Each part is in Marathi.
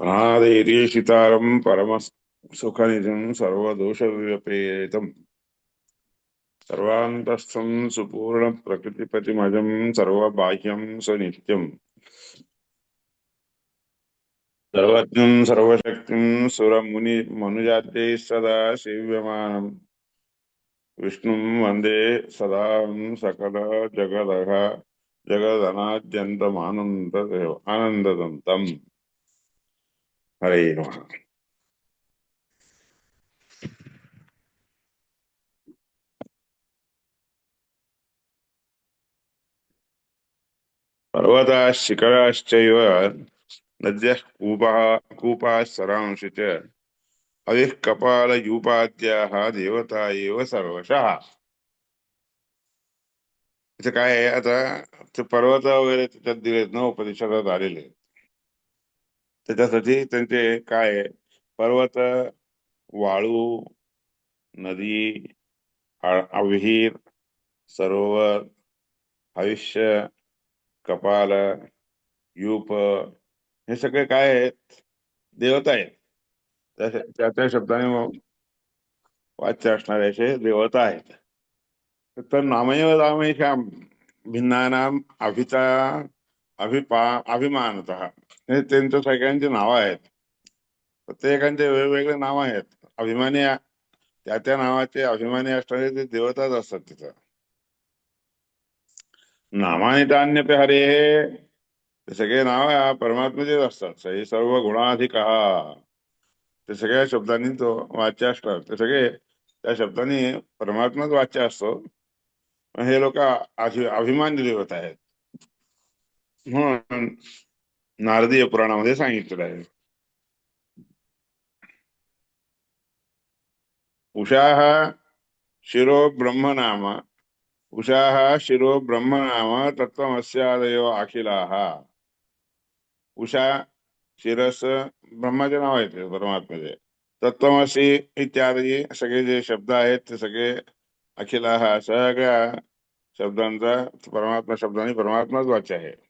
అనాదైరీషితారం పరమ సుఖనిజం సర్వదోష వివపేతం సర్వాంతస్థం సుపూర్ణ ప్రకృతిపతిమజం సర్వబాహ్యం సునిత్యం సర్వజ్ఞం సర్వశక్తిం సురముని మనుజాద్యై సదా సేవ్యమానం విష్ణుం వందే సదా సకల జగద జగదనాద్యంతమానంద ఆనందదంతం. नमः पर्वताः शिखराश्चैव नद्यः कूपः कूपाः सरांशि च हविः कपालयूपाद्याः देवता एव सर्वशः इथं काय आहे आता ते पर्वत वगैरे त्याच्यात दिलेत ना उपदेशात आलेले त्याच्यासाठी त्यांचे काय आहे? पर्वत वाळू नदी आ- विहीर सरोवर आयुष्य कपाल यूप हे सगळे काय आहेत? देवता आहेत. त्या त्या- शब्दाने वाच्य असणारे असे देवता आहेत. तर नामैव रामेशा भिन्नानाम अभिता अभिपा अभिमानत हे त्यांच्या सगळ्यांची नावं आहेत. प्रत्येकांचे वेगवेगळे नाव आहेत. अभिमानी त्या त्या नावाचे अभिमानी असणारे ते देवताच असतात तिथं. नामाने तान्यपे हरे ते सगळे नाव परमात्म्याचेच असतात. हे सर्व गुणाधिका. ते सगळ्या शब्दांनी तो वाच्य असतात. ते सगळे त्या शब्दांनी परमात्माच वाच्य असतो. पण हे लोक अभिमान देवत आहेत. म्हणून नारदीय पुराणामध्ये सांगितलेलं आहे. उषाः शिरो ब्रह्मनाम, उषाः शिरो ब्रह्मनाम तत्वमस्यादयो अखिलाः. उषा, शिरस, ब्रह्माचे नाव आहे ते परमात्म्याचे. तत्वमसी इत्यादी, सगळे जे शब्द आहेत, ते सगळे अखिलाः, सगळ्या शब्दांचा, परमात्मा शब्दांनी परमात्माच वाच्य आहे.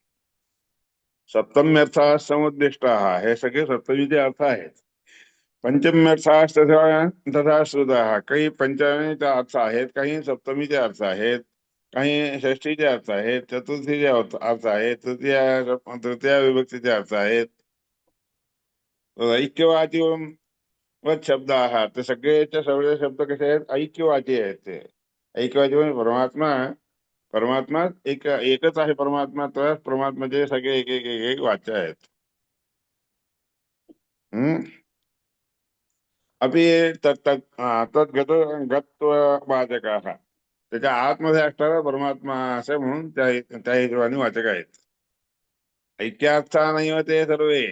सप्तम्यर्था समुद्दिष्टा हे सगळे सप्तमीचे अर्थ आहेत. पंचम्यर्था तथा तथा श्रुता काही पंचमीचे अर्थ आहेत काही सप्तमीचे अर्थ आहेत काही षष्टीचे अर्थ आहेत चतुर्थीचे अर्थ आहेत तृतीय तृतीय विभक्तीचे अर्थ आहेत. ऐक्यवादी व शब्द आहात ते सगळेच्या सगळे शब्द कसे आहेत? ऐक्यवादी आहेत ते. ऐक्यवादी म्हणजे परमात्मा परमात्मा एक एकच आहे परमात्मा तर परमात्माचे सगळे एक एक एक एक वाच्य आहेत. हम्म? अपि तत् तद्गत गत्ववाचक त्याच्या आतमध्ये असणारा परमात्मा असे म्हणून त्या त्या हिशोबाने वाचक आहेत. ऐक्यार्था नाही ते सर्वे.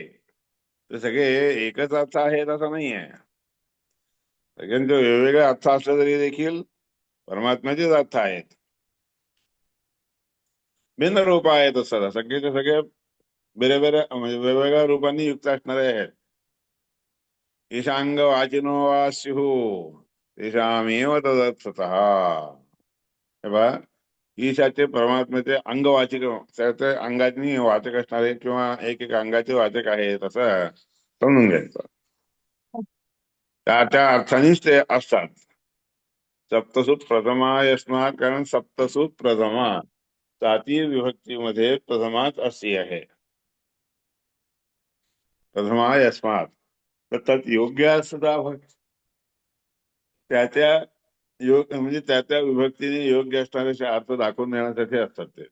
ते सगळे एकच अर्थ आहेत असं नाही आहे. सगळ्यांचे वेगवेगळे अर्थ असले तरी देखील परमात्म्याचेच अर्थ आहेत. भिन्न रूप आहेत असतात. सगळेचे सगळे बेरे बेरे म्हणजे वेगवेगळ्या रूपांनी युक्त असणारे आहेत. ईशांग वाचिनो वा शिहू तेषामेव तदर्थत हे बा ईशाचे परमात्म्याचे अंगवाचिक त्याचे अंगाने वाचक असणारे किंवा एक एक अंगाचे वाचक आहेत असं समजून घ्यायचं. त्या त्या अर्थानेच ते असतात. सप्तसूत प्रथमा यस्मात कारण सप्तसूत प्रथमा. तातीय विभक्तीमध्ये प्रथमात अशी आहे. प्रथमा यस्मात. तर त्यात योग्य असता त्या त्या योग म्हणजे त्या त्या विभक्तीने योग्य असणाऱ्याचे अर्थ दाखवून देण्यासाठी असतात ते.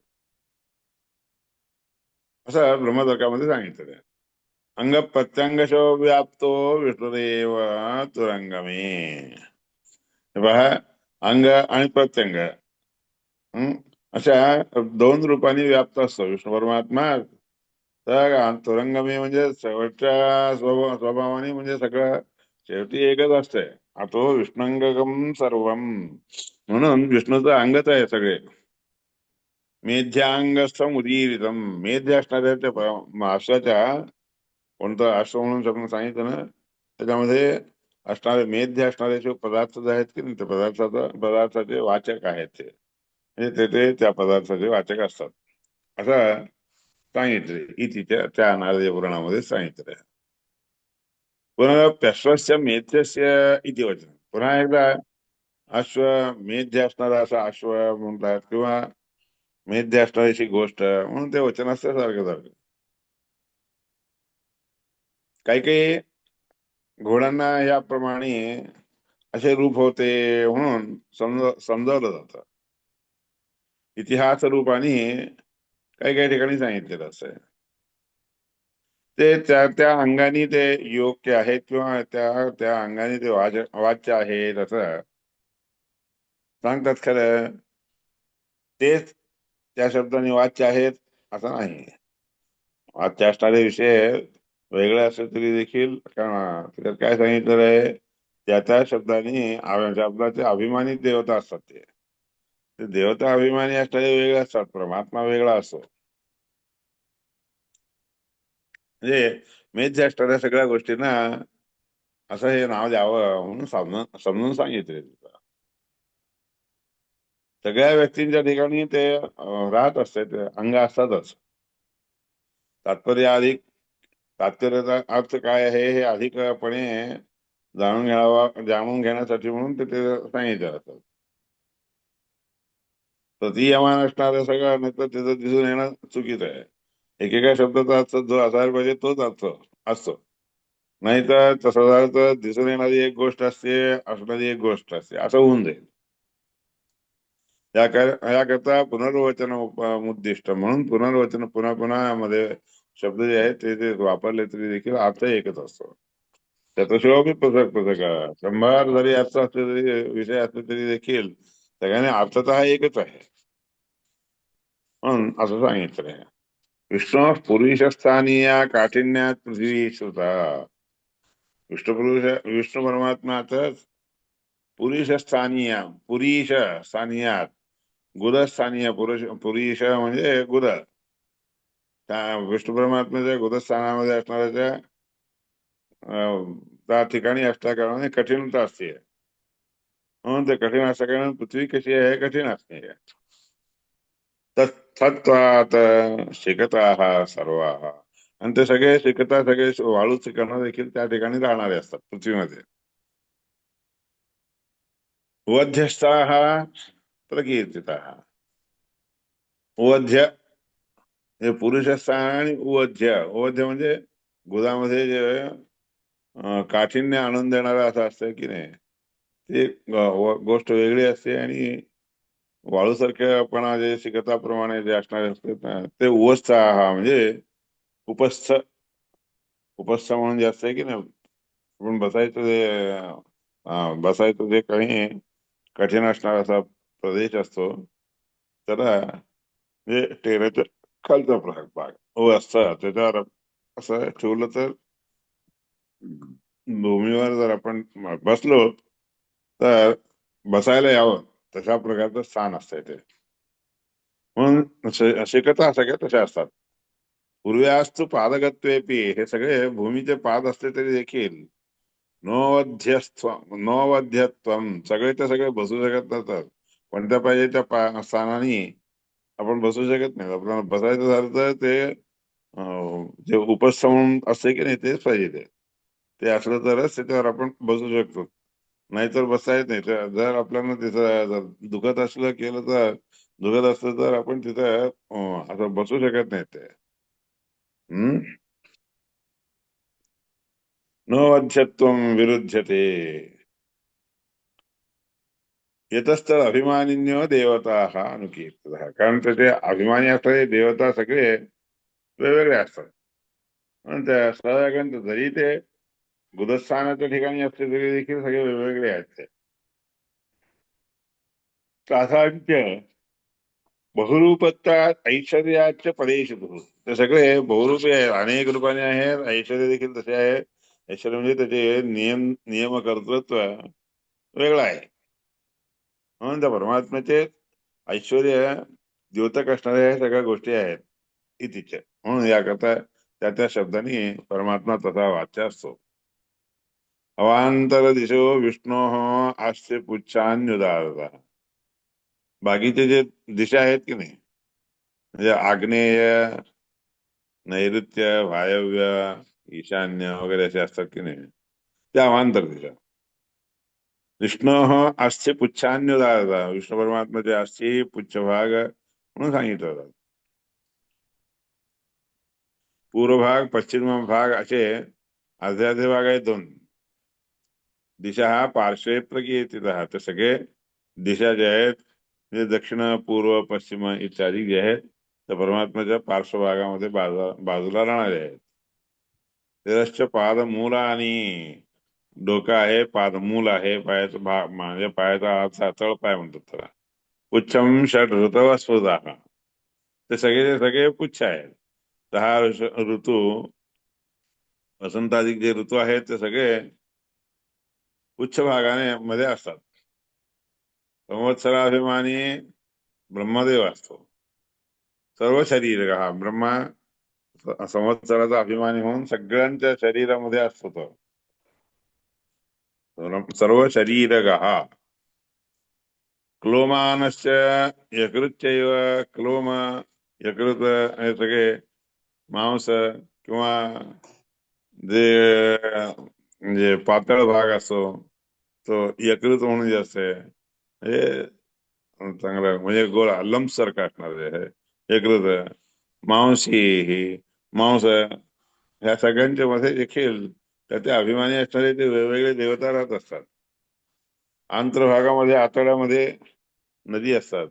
असं ब्रह्मदर्कामध्ये सांगितलं अंग प्रत्यंगशो व्याप्तो विष्णुदेव तुरंगमे. पहा अंग आणि प्रत्यंग. अशा दोन रूपाने व्याप्त असतो. विष्णू परमात्मा तर तुरंगमी म्हणजे शेवटच्या स्वभावाने म्हणजे सगळं शेवटी एकच असते. अतो विष्णुंगम सर्व. म्हणून विष्णूचं अंगच आहे सगळे. मेध्यांगस्थम उदीरितम. मेध्य असणाऱ्या अश्वाच्या कोणतं अश्व म्हणून समजून सांगितलं ना त्याच्यामध्ये असणारे मेध्य असणारे जे पदार्थ जे आहेत की नाही ते पदार्थाचा पदार्थाचे वाचक आहेत ते. म्हणजे ते त्या पदार्थाचे वाचक असतात. असं सांगितले. इति त्या नारदीय पुराणामध्ये सांगितले पुन्हा पश्वस्य मेध्यस्य इति वचन. पुन्हा एकदा अश्व मेध्य असणारा असा अश्व म्हणतात किंवा मेध्य असणारीशी गोष्ट म्हणून ते वचन असतं सारखं सारखं काही काही घोड्यांना याप्रमाणे असे रूप होते म्हणून समज समजावलं जातं. इतिहास रूपाने काही काही ठिकाणी सांगितलेलं असं ते त्या त्या अंगाने ते योग्य आहेत किंवा त्या त्या अंगाने ते वाच वाच्य आहेत असं सांगतात खरं. तेच त्या शब्दाने वाच्य आहेत असं नाही. वाच्य असणारे विषय वेगळे असले तरी देखील काय सांगितलेलं आहे? त्या त्या शब्दाने शब्दाचे अभिमानित देवता असतात ते. ते देवता अभिमानी असणारे वेगळे असतात परमात्मा वेगळा असतो. म्हणजे मेध असणाऱ्या सगळ्या गोष्टींना असं हे नाव द्यावं म्हणून समजून समजून सांगितले सगळ्या व्यक्तींच्या ठिकाणी ते राहत असते ते अंग असतातच. तात्पर्य अधिक तात्पर्याचा अर्थ काय आहे हे अधिकपणे जाणून घ्यावा जाणून घेण्यासाठी म्हणून ते ते सांगितलं असतं प्रतीयमान असणारं सगळं नाही तर तिथं दिसून येणं चुकीचं आहे. एकेका शब्दाचा अर्थ जो असायला पाहिजे तोच अर्थ असतो. नाहीतर तसं झालं तर दिसून येणारी एक गोष्ट असते असणारी एक गोष्ट असते असं होऊन जाईल. याकरता पुनर्वचन उद्दिष्ट म्हणून पुनर्वचन पुन्हा पुन्हा मध्ये शब्द जे आहेत ते ते वापरले तरी देखील अर्थ एकच असतो. त्याच्याशिवाय बी पृथक पृथक शंभर जरी अर्थ असले तरी विषय असले तरी देखील सगळ्यांनी अर्थतः एकच आहे. म्हणून असं सांगितलंय. विष्णू पुरुषस्थानीय काठिण्यात पृथ्वी श्रुता. विष्णू पुरुष विष्णू परमात्माच पुरुष स्थानीय पुरीश स्थानीयात गुदस्थानीय पुरुष पुरीश म्हणजे गुद त्या विष्णू परमात्म्याच्या गुदस्थानामध्ये असणाऱ्या त्या ठिकाणी असल्या कारणाने कठीणता असते. म्हणून ते कठीण असल्या कारणाने पृथ्वी कशी आहे कठीण असते तत्वात शिकता सर्व आणि ते सगळे शिकता सगळे वाळू शिकणं देखील त्या ठिकाणी राहणारे असतात पृथ्वीमध्ये वध्यस्था प्रकीर्तिता उवध्य हे पुरुषस्थान आणि उवध्य उवध्य म्हणजे गुदामध्ये जे काठीण्य आणून देणारं असं असतं की नाही ते गोष्ट वेगळी असते आणि वाळूसारख्यापणा जे शिकताप्रमाणे जे असणारे असते ना, ते उवस्थ हा म्हणजे उपस्थ उपस्थ म्हणून जे असतंय की नाही आपण बसायचं जे बसायचं जे काही कठीण असणार असा प्रदेश असतो त्याला म्हणजे टेरेच्या खालचा भाग भाग अवस्था त्याच्यावर असं ठेवलं तर भूमीवर जर आपण बसलो तर बसायला यावं. तशा प्रकारचं स्थान असतंय ते. म्हणून शे- शिकता सगळ्या तशा असतात. पूर्व्यास्तु पादगत्वेपी हे सगळे भूमीचे पाद असले तरी देखील नोवध्यस्व नोवध्यत्व सगळे ते सगळे बसू शकत नसतात. कोणत्या पाहिजे त्या पा- स्थानानी आपण बसू शकत नाही. आपल्याला बसायचं झालं तर ते जे उपस्थम असते की नाही तेच पाहिजे ते. ते असलं तरच त्याच्यावर आपण बसू शकतो. नाहीतर बसता येत नाही. तर जर आपल्याला तिथं दुखत असलं केलं तर दुखत असलं तर आपण तिथं असं बसू शकत नाही ते. हम्म? न विरुध्यते. येतस्तर अभिमानिन्यो देवता हा अनुकीर्तत. कारण त्याचे अभिमानी असणारे देवता सगळे वेगवेगळे असतात. म्हणून त्या सहजागंत जरी ते गुदस्थानाच्या ठिकाणी असले तरी देखील सगळे वेगवेगळे आहेत ते. साधारणत्य ऐश्वर्याचे ऐश्वर्याच्या परेशतु ते सगळे बहुरूपी आहेत. अनेक रूपाने आहेत. ऐश्वर्य देखील तसे आहे ऐश्वर्य म्हणजे त्याचे नियम नियमकर्तृत्व वेगळं आहे. म्हणून त्या परमात्म्याचे ऐश्वर्य द्योतक असणाऱ्या ह्या सगळ्या गोष्टी आहेत. इतिच्या म्हणून याकरता त्या त्या शब्दाने परमात्मा तसा वाच्य असतो. अवांतर दिशो विष्णो आस्य पुच्छान्युदारता बाकीचे जे दिशा आहेत की नाही? म्हणजे आग्नेय, नैऋत्य, वायव्य, ईशान्य वगैरे असे असतात की नाही? त्या अवांतर दिशा विष्णू अस्थि पुच्छान्युदारता विष्णू परमात्म्याचे अस्थि पुच्छभाग म्हणून सांगितलं जातं. पूर्व भाग, पश्चिम भाग असे अर्धे अर्धे भाग आहेत दोन. दिशा हा पार्श्वे प्रकीर्तित ते सगळे दिशा जे आहेत म्हणजे दक्षिण पूर्व पश्चिम इत्यादी जे आहेत तर परमात्म्याच्या पार्श्वभागामध्ये बाजूला बाजूला राहणारे आहेत. तेरश्च पाद मूल आणि डोकं आहे पाद मूल आहे पायाचा भाग म्हणजे पायाचा सातळ तळपाय म्हणतात त्याला. पुच्छम षट ऋतव स्वतः ते सगळे सगळे पुच्छ आहेत. दहा ऋतू वसंताधिक जे ऋतू आहेत ते सगळे उच्च भागाने मध्ये असतात. संवत्सराभिमानी ब्रह्मदेव असतो सर्व शरीर हा ब्रह्मा संवत्सराचा अभिमानी होऊन सगळ्यांच्या शरीरामध्ये असतो तो सर्व शरीर हा क्लोमानश्च यकृत्यैव क्लोम यकृत हे सगळे मांस किंवा जे म्हणजे पातळ भाग असो तो यकृत म्हणून जे असते हे चांगलं म्हणजे गोळा लंब सारखं असणार आहे. यकृत मांसी ही मांस ह्या सगळ्यांच्या मध्ये देखील त्याचे अभिमानी असणारे ते वेगवेगळे देवता राहत असतात. आंतरभागामध्ये आतड्यामध्ये नदी असतात.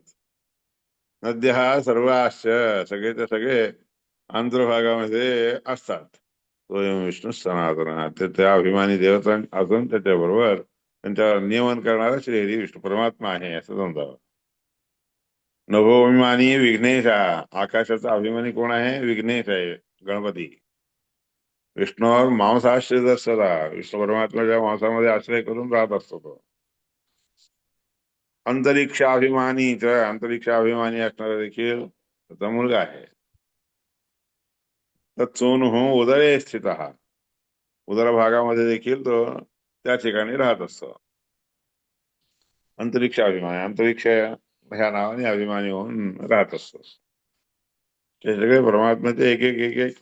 नद्या हा सर्व आश्च सगळे ते सगळे आंतरभागामध्ये असतात. विष्णू सनातन. ते त्या अभिमानी देवता अजून त्याच्याबरोबर त्यांच्यावर नियमन करणारा श्री हरी विष्णू परमात्मा आहे असं समजावं. नभोभिमानी विघ्नेश आकाशाचा अभिमानी कोण आहे? विघ्नेश आहे गणपती. विष्णूवर मांसाश्रित सदा विष्णू परमात्म्याच्या मांसामध्ये आश्रय करून राहत असतो तो. अंतरिक्ष अभिमानी तर अंतरिक्ष अभिमानी असणारा देखील त्याचा मुलगा आहे. तत्सोन हो उदरे स्थित हा उदर देखील तो त्या ठिकाणी राहत अंतरिक्ष अभिमानी, अंतरिक्ष ह्या नावाने अभिमानी होऊन राहत असतो. ते सगळे परमात्म्याचे एक एक एक एक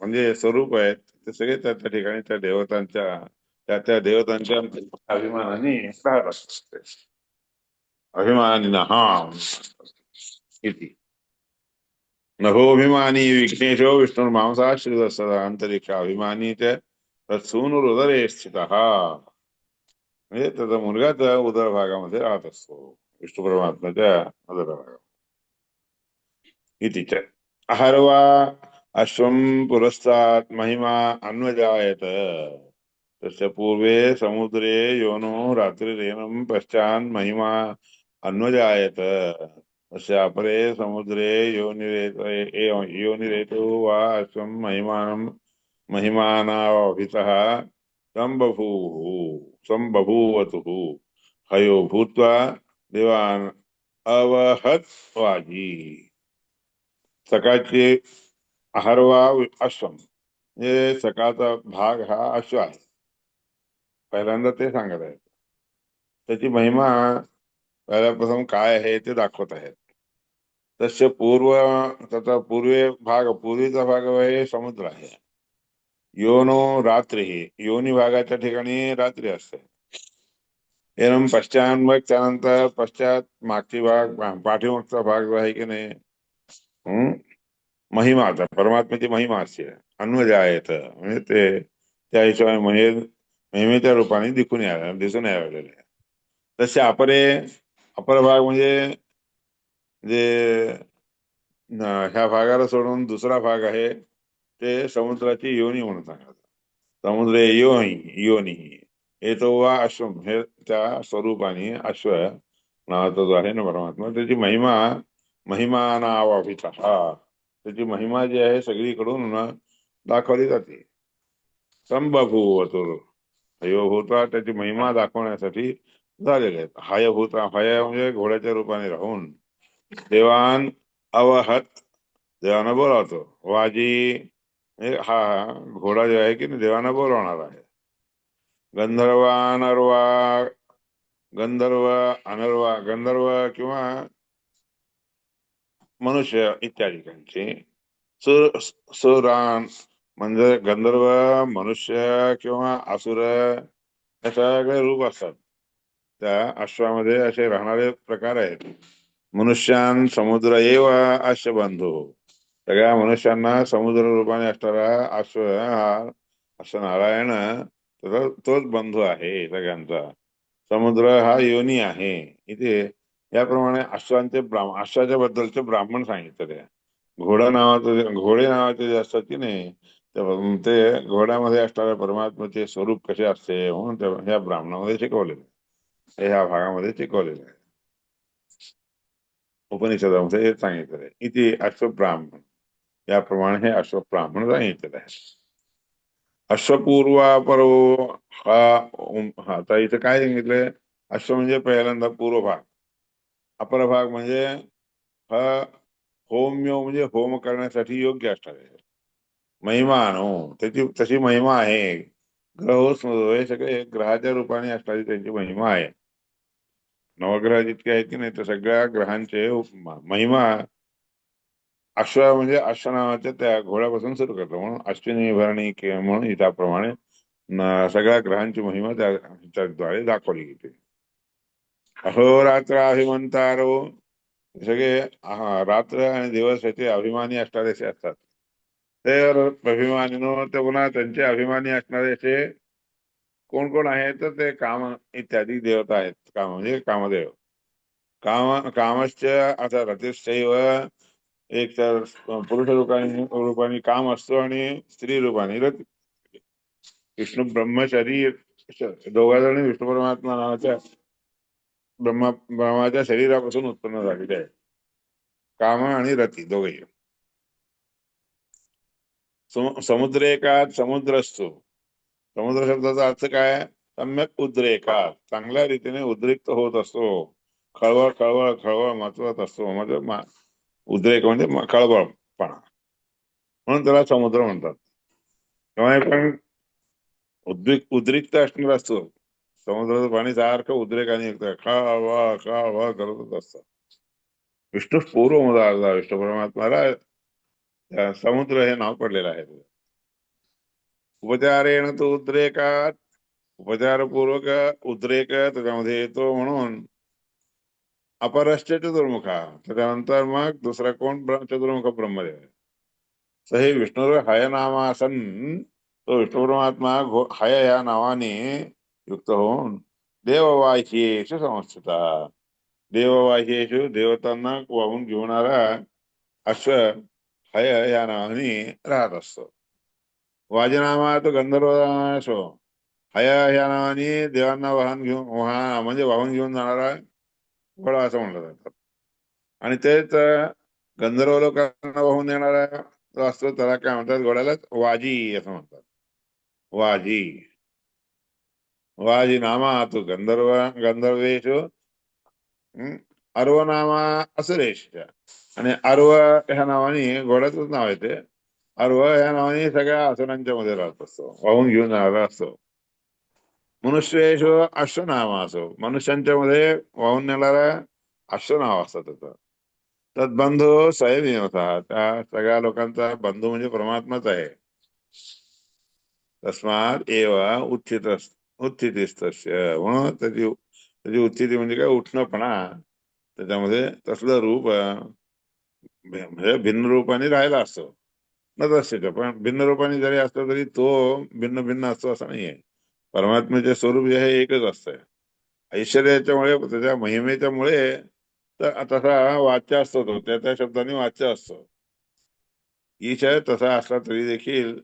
म्हणजे स्वरूप आहेत. ते सगळे त्या त्या ठिकाणी त्या देवतांच्या, त्या त्या देवतांच्या अभिमानाने राहत अभिमानी हा इति. नभोभिमानी हो विघ्नेशो विष्णू मांसा सदा अंतरिक्ष अभिमानी च तत्सून उदरे स्थित म्हणजे त्याचा मुलगा त्या उदर भागामध्ये राहत असतो. विष्णू परमात्म्याच्या उदर भागात इति च. अहर्वा अश्वं पुरस्तात् महिमा अन्वजायत। तस्य पूर्वे समुद्रे योनो रात्रिरेनं पश्चान् महिमा अन्वजायत। अपरे समुद्रे योनिरेत योनिरेतो वा अश्वं महिमानं महिमानाभितः संबभूवुः संबभूवतुः हयो भूत्वा देवान् अवहत् वाजी सकाळचे अहर्वा अश्वम म्हणजे सकाळचा भाग हा अश्व आहे पहिल्यांदा ते सांगत आहेत। त्याची महिमा पहिल्यापासून काय आहे ते दाखवत आहेत. तस्य पूर्व त्याचा पूर्वे भाग पूर्वीचा भाग आहे समुद्र आहे. योनो रात्री योनी भागाच्या ठिकाणी रात्री असते. एनम पश्चात मग त्यानंतर पश्चात मागची भाग पाठीमागचा भाग जो आहे की नाही? हम्म महिमाचा परमात्म्याची महिमा असते अन्वजायत म्हणजे ते त्या हिशोबाने महिमेच्या रूपाने दिसून या दिसून यावलेले तसे अपरे अपर भाग म्हणजे जे ह्या भागाला सोडून दुसरा भाग आहे ते समुद्राची योनी म्हणून सांगतात समुद्र योनी योनी येतो वा अश्वम हे त्या स्वरूपाने अश्व नावाचा जो आहे ना परमात्मा त्याची महिमा महिमा नावाभित हा त्याची महिमा जी आहे सगळीकडून दाखवली जाते संभूवतो हयोभूता त्याची महिमा दाखवण्यासाठी झालेले आहेत. हयभूता हय म्हणजे घोड्याच्या रूपाने राहून देवान अवहत देवानं बोलावतो. वाजी हे हा घोडा जो आहे की नाही देवानं बोलावणार आहे. गंधर्व अनर्वा गंधर्व अनर्वा गंधर्व किंवा मनुष्य इत्यादी सुर सुरान म्हणजे गंधर्व मनुष्य किंवा असुर या सगळे रूप असतात. त्या अश्वामध्ये असे राहणारे प्रकार आहेत. मनुष्यान समुद्र एव अश्व बंधू. सगळ्या मनुष्यांना समुद्र रूपाने असणारा अश्व हा अश्व नारायण तोच बंधू आहे सगळ्यांचा. समुद्र हा योनी आहे. इथे याप्रमाणे अश्वांचे ब्राह्मण अश्वाच्या बद्दलचे ब्राह्मण सांगितले घोडा नावाचं घोडे नावाचे जे असतात की नाही ते घोड्यामध्ये असणाऱ्या परमात्म्याचे स्वरूप कसे असते म्हणून त्या ब्राह्मणामध्ये शिकवलेले ह्या भागामध्ये शिकवलेले आहे उपनिषदामध्ये हे सांगितलेलं आहे इथे अश्वब्राह्मण याप्रमाणे हे अश्वब्राह्मण सांगितलेलं आहे अश्वपूर्वापरो हा हा आता इथं काय सांगितलंय अश्व म्हणजे पहिल्यांदा पूर्व भाग अपर भाग म्हणजे हा होम्य म्हणजे होम करण्यासाठी योग्य असणार आहे महिमा हो त्याची तशी महिमा आहे ग्रह स्मृत हे सगळे ग्रहाच्या रूपाने असणारी त्यांची महिमा आहे नवग्रह जितके आहेत की नाही त्या सगळ्या ग्रहांचे महिमा अश्व म्हणजे अश्व नावाच्या त्या घोड्यापासून सुरू करतो. म्हणून अश्विनी भरणी किंवा म्हणून त्याप्रमाणे सगळ्या ग्रहांची महिमा त्या त्याद्वारे दाखवली गेली. अहोरात्र अभिमंतारो सगळे रात्र आणि दिवस याचे अभिमानी असणारे असे असतात. तर अभिमानीनो ते पुन्हा त्यांचे अभिमानी असणारे असे कोण कोण आहेत तर ते काम इत्यादी देवता आहेत. काम म्हणजे कामदेव. काम कामश्च आता रतिशैव एक तर पुरुष रूपाने रूपाने काम असतो आणि स्त्री रूपाने रती. विष्णू ब्रह्म शरीर दोघा जणी विष्णू परमात्मा नावाच्या ब्रह्मा ब्रह्माच्या शरीरापासून उत्पन्न झालेले आहे काम आणि रती दोघेही समुद्र एकात समुद्र असतो. समुद्र शब्दाचा अर्थ काय सम्यक उद्रेकात चांगल्या रीतीने उद्रिक्त होत असतो. खळवळ खळवळ खळवळ माचवत असतो. म्हणजे उद्रेक म्हणजे खळबळपणा. म्हणून त्याला समुद्र म्हणतात. तेव्हा पण उद्रेक उद्रिक्त असणार असतो. समुद्राचं पाणी सारखं उद्रेकाने येतं खळवळ खळवळ करतच असतं. विष्णू पूर्व मुदा विष्णू परमात्माला समुद्र हे नाव पडलेलं आहे. उपचारेण तो उद्रेकात उपचारपूर्वक उद्रेक त्याच्यामध्ये येतो म्हणून अपरश्च चतुर्मुखा त्याच्यानंतर मग दुसरा कोण चतुर्मुख ब्रह्मदेव? तर हे विष्णू हय नामासन तो विष्णू परमात्मा घो- हय या नावाने युक्त होऊन देववाह्येशु संस्थिता देववाह्येशु देवतांना वाहून घेणारा अश्व हय या नावाने राहत असतो। वाजनामा तो गंधर्व हया ह्या नावाने देवांना वाहन घेऊन वाहन म्हणजे वाहून घेऊन जाणारा घोडा असं म्हणलं जातं. आणि तेच गंधर्व लोकांना वाहून देणारा असतो त्याला काय म्हणतात घोड्याला वाजी असं म्हणतात. वाजी. वाजी नामा तो गंधर्व गंधर्वेश हं, अर्व नामा असुरेश आणि अर्व ह्या नावाने घोड्याचंच नाव आहे ते. अर्व ह्या नावाने सगळ्या आसनांच्या मध्ये राहत असतो. वाहून घेऊन जाणारा असतो. मनुष्येश अश्वनाम असो. मनुष्यांच्या मध्ये वाहून नेणारा अश्वनाव असतं त्याचा. तद्बंधू स्वयं होता त्या सगळ्या लोकांचा बंधू म्हणजे परमात्माच आहे. तस्मात एव उत्थित उत्थितीस्तस्य. म्हणून त्याची त्याची उत्थिती म्हणजे काय? उठणपणा. त्याच्यामध्ये तसलं रूप म्हणजे भिन्न रूपाने राहिला असतो. न पण भिन्न रूपाने जरी असला तरी तो भिन्न भिन्न असतो असं नाहीये. परमात्म्याचे स्वरूप जे आहे एकच असतंय. ऐश्वर्याच्यामुळे त्याच्या महिमेच्यामुळे तसा वाच्य असतो तो. त्या त्या शब्दाने वाच्य असतो. ईश तसा असला तरी देखील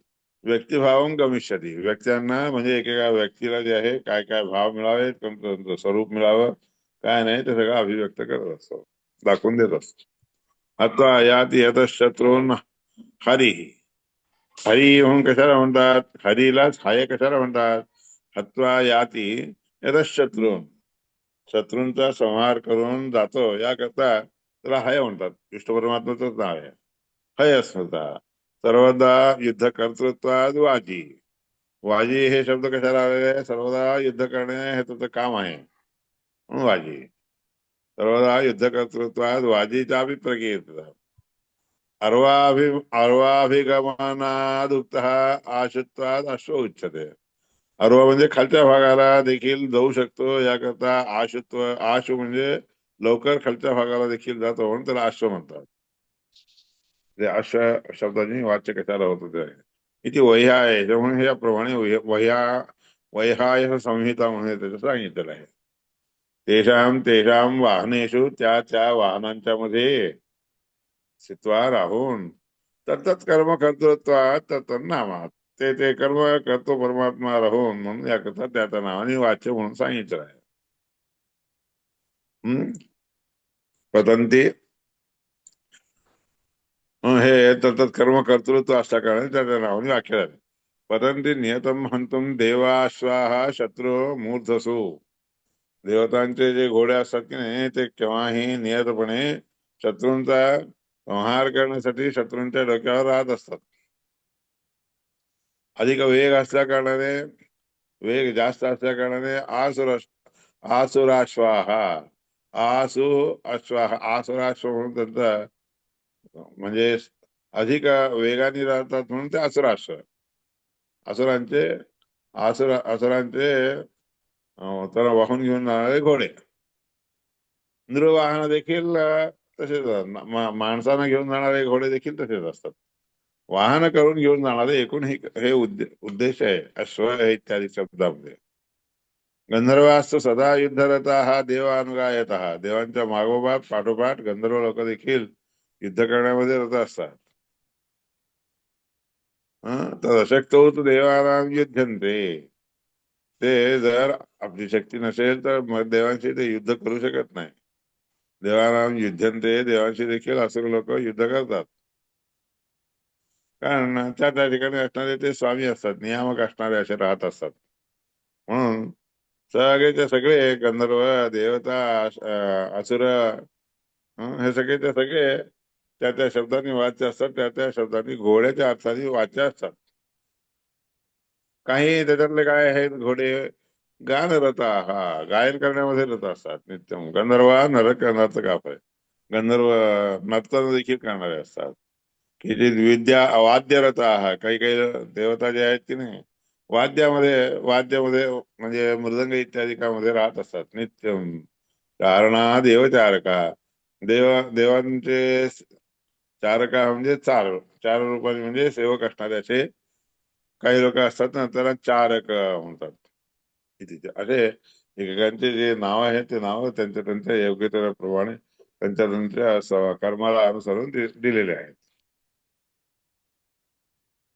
व्यक्तिभाव गमिष्यती. व्यक्त्यांना म्हणजे एकेका व्यक्तीला जे आहे काय काय भाव मिळावे स्वरूप मिळावं काय नाही ते सगळं अभिव्यक्त करत असतो. दाखवून देत असतो. आता यात येत शत्रून हरी. हरी म्हणून कशाला म्हणतात? हरीलाच हाय कशाला म्हणतात? हत्वा याती येत शत्रूंचा संहार करून जातो. याकरता त्याला हय म्हणतात. विष्णू परमात्माचंच नाव आहे. हय स्मृता सर्वदा युद्ध कर्तृत्वाद वाजी. वाजी हे शब्द कशाला आलेले? आहे सर्वदा युद्ध करणे हे त्याचं काम आहे. म्हणून वाजी. सर्वदा युद्ध कर्तृत्वात वाजीचा अभिप्रकीर्त अर्वाभि अर्वाभिगमनादुक्त आशत्वाद अश्व उच्चते अर्व म्हणजे खालच्या भागाला देखील जाऊ शकतो याकरता आशुत्व आश म्हणजे लवकर खालच्या भागाला देखील जातो म्हणून त्याला अश्व म्हणतात. ते अश्व शब्दाने वाच्य कशाला होत ते. इथे वह्या आहे त्यामुळे याप्रमाणे वह्या- वह्या संहिता म्हणून त्याचं सांगितलेलं आहे. तेषाम तेषाम वाहनेषु त्या त्या वाहनांच्या मध्ये स्थित्वा राहून तत्त कर्म कर्तृत्वात तत्त नामात. ते ते कर्म करतो परमात्मा राहून म्हणून या कथा त्याचा नावाने वाच्य म्हणून सांगितलं आहे. हम्म? पतंती. हे तत्त कर्म कर्तृत्व असल्या कारणाने त्याच्या नावाने व्याख्या झाली. पतंती नियतम हंतुम देवाश्वाहा शत्रू मूर्धसु. देवतांचे जे घोडे असतात की नाही ते केव्हाही नियतपणे शत्रूंचा संहार करण्यासाठी शत्रूंच्या डोक्यावर राहत असतात. अधिक वेग असल्या कारणाने वेग जास्त असल्या कारणाने आसुर आसुराश्वाहा आसु अश्वाह आसुराश्व म्हणून त्यांचा म्हणजे अधिक वेगाने राहतात म्हणून ते असुराश्व असुरांचे आसुर असुरांचे त्याला वाहून घेऊन जाणारे घोडे. नृवाहन देखील तसेच माणसानं घेऊन जाणारे घोडे देखील तसेच असतात. वाहन करून घेऊन जाणारे एकूण हे उद्देश आहे अश्व इत्यादी शब्दामध्ये. गंधर्वास्त सदा युद्धरत हा देवानुगायत. हा देवांच्या मागोबात पाठोपाठ गंधर्व लोक देखील युद्ध करण्यामध्ये रत असतात. तर अशक्त होत देवानाम युद्धंते ते जर आपली शक्ती नसेल तर मग देवांशी ते युद्ध करू शकत नाही. देवानाम युद्धंते देवांशी देखील असं लोक युद्ध करतात. कारण त्या त्या ठिकाणी असणारे ते स्वामी असतात नियामक असणारे असे राहत असतात. म्हणून सगळेचे सगळे गंधर्व देवता असुर हे हे सगळेचे सगळे त्या त्या शब्दांनी वाच्य असतात त्या त्या शब्दांनी घोड्याच्या अर्थाने वाच्य असतात. काही त्याच्यातले काय आहेत घोडे गानरता हा गायन करण्यामध्ये रत असतात. नित्यम. गंधर्व नरक नर्तक आहे गंधर्व नर्तन देखील करणारे असतात. की जे विद्या वाद्यरत हा काही काही देवता जे आहेत की नाही वाद्यामध्ये वाद्यामध्ये म्हणजे मृदंग इत्यादिकामध्ये राहत असतात. नित्यम. कारणा देवचारका. देव देवांचे चारका म्हणजे चार चार रूपाने म्हणजे सेवक असणारे असे काही लोक असतात ना त्याला चारक म्हणतात. किती असे एकेकांचे जे नाव आहे ते नाव त्यांच्या त्यांच्या योग्यतेप्रमाणे त्यांच्या त्यांच्या कर्माला अनुसरून दिलेले आहेत.